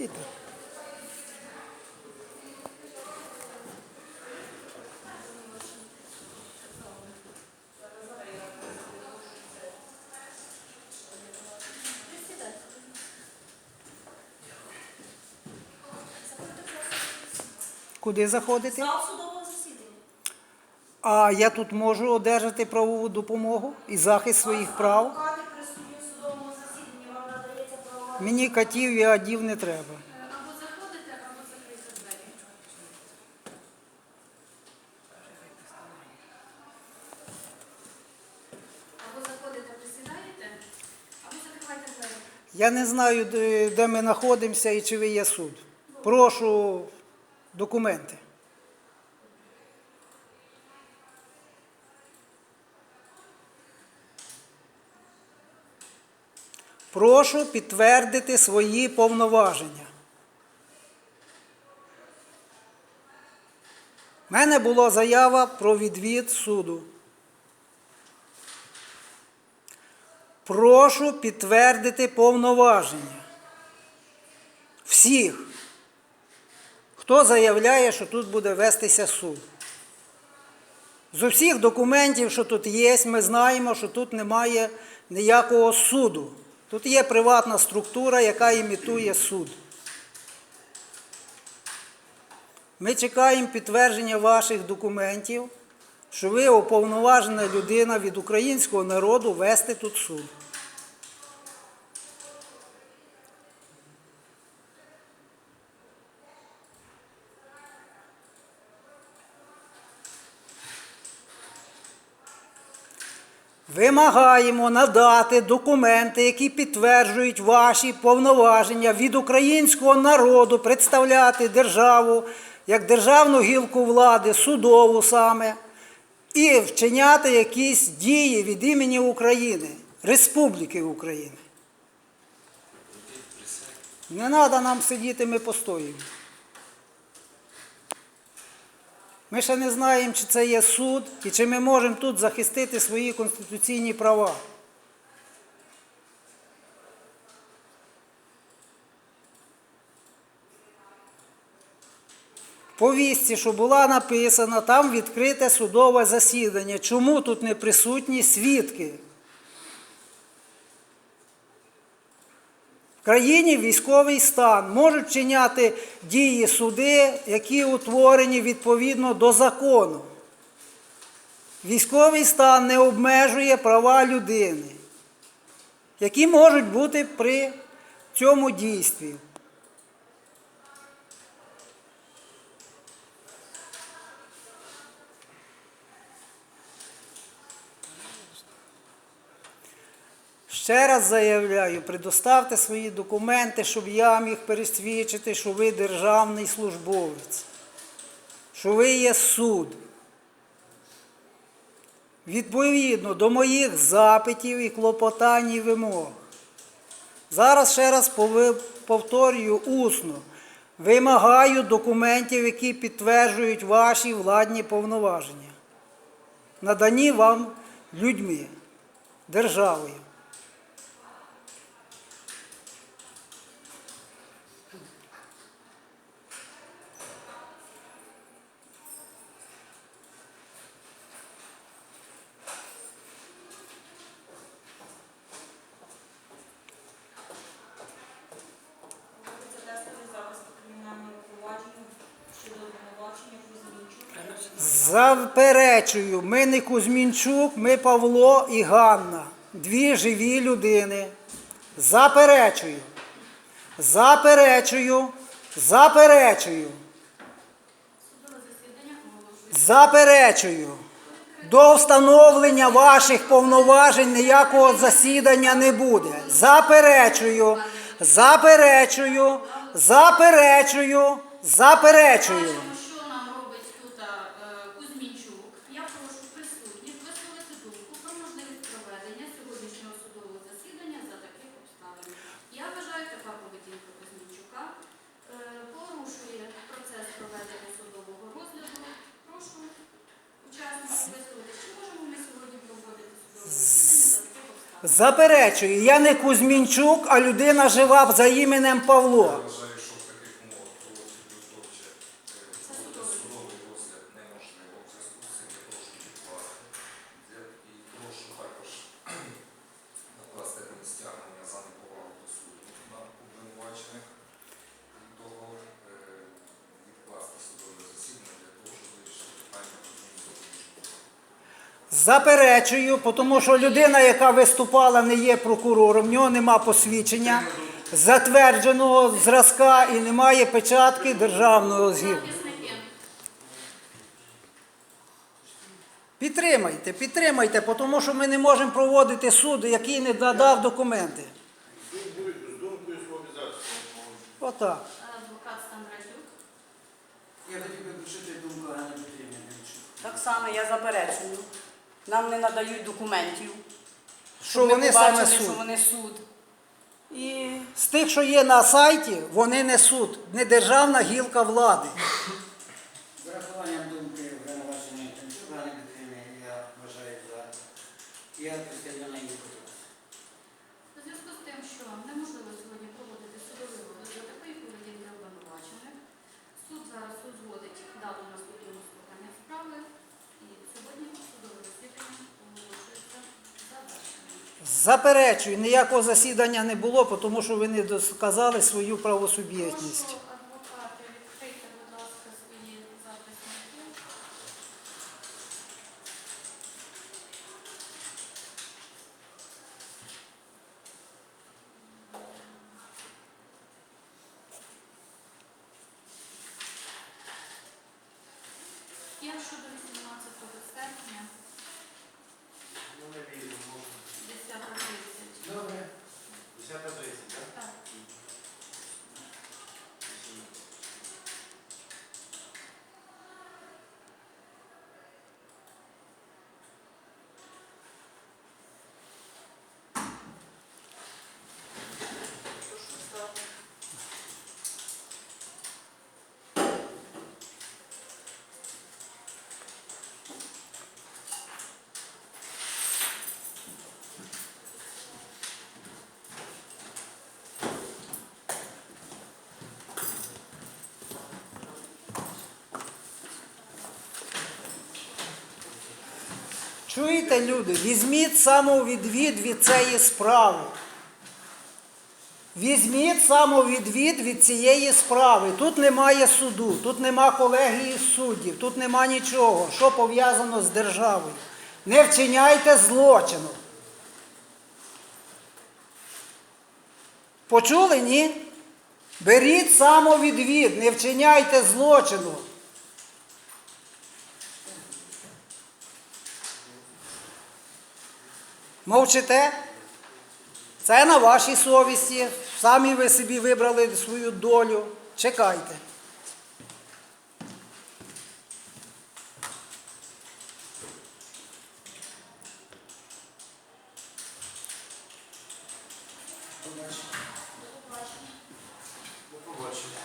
Стійте. Куди заходити? Зал судового засідання. А я тут можу одержати правову допомогу і захист своїх прав. Мені катів і адів не треба. Або заходите, або закрийте двері. Або заходите, присідаєте, або закривайте двері. Я не знаю, де ми знаходимося і чи ви є суд. Прошу документи. Прошу підтвердити свої повноваження. У мене була заява про відвід суду. Прошу підтвердити повноваження. Всіх, хто заявляє, що тут буде вестися суд. З усіх документів, що тут є, ми знаємо, що тут немає ніякого суду. Тут є приватна структура, яка імітує суд. Ми чекаємо підтвердження ваших документів, що ви уповноважена людина від українського народу вести тут суд. Вимагаємо надати документи, які підтверджують ваші повноваження від українського народу представляти державу як державну гілку влади, судову саме, і вчиняти якісь дії від імені України, Республіки України. Не треба нам сидіти, ми постоїмо. Ми ще не знаємо, чи це є суд і чи ми можемо тут захистити свої конституційні права. Повісті, що була написана, там відкрите судове засідання. Чому тут не присутні свідки? В країні військовий стан можуть вчиняти дії суди, які утворені відповідно до закону. Військовий стан не обмежує права людини, які можуть бути при цьому дійстві. Ще раз заявляю, предоставте свої документи, щоб я міг пересвідчити, що ви державний службовець, що ви є суд. Відповідно до моїх запитів і клопотань і вимог. Зараз ще раз повторюю усно. Вимагаю документів, які підтверджують ваші владні повноваження, надані вам людьми, державою. Заперечую, ми не Кузьмінчук, ми Павло і Ганна. Дві живі людини. Заперечую. Заперечую. Заперечую. Заперечую. До встановлення ваших повноважень ніякого засідання не буде. Заперечую. Заперечую. Заперечую. Заперечую. Бачимо, що нам робить тут е, Кузьмінчук. Я прошу присутніх висловити думку про можливість проведення сьогоднішнього судового засідання за таких обставин. Я вважаю, така поведінка Кузьмінчука е, порушує процес проведення судового розгляду. Прошу учасників висловити, чи можемо ми сьогодні проводити судове засідання за таких обставин. Заперечую. Я не Кузьмінчук, а людина жива за іменем Павло. Я вважаю, що Заперечую, тому що людина, яка виступала, не є прокурором, в нього нема посвідчення затвердженого зразка і немає печатки державного згідно. Підтримайте, підтримайте, тому що ми не можемо проводити суд, який не надав документи. Отак. Адвокат Я хотів би думку Ганни Петрівни Демчук. Так само я заперечую. Нам не надають документів. Що Ми вони саме суд. що вони суд. І З тих, що є на сайті, вони не суд, не державна гілка влади. З урахуванням думки Демчук Ганни Петрівни я вважаю за. Я Заперечую, ніякого засідання не було, тому що ви не досказали свою правосуб'єктність. Адвокати, відкрийте, будь ласка, свої записники. Я щодо 18 серпня, Ну, не вірю. 10.30. Добре. 10.30, Чуєте, люди, візьміть самовідвід від цієї справи. Візьміть самовідвід від цієї справи. Тут немає суду, тут нема колегії суддів, тут нема нічого, що пов'язано з державою. Не вчиняйте злочину. Почули, ні? Беріть самовідвід, не вчиняйте злочину. Мовчите? Це на вашій совісті. Самі ви собі вибрали свою долю. Чекайте. До побачення. До побачення.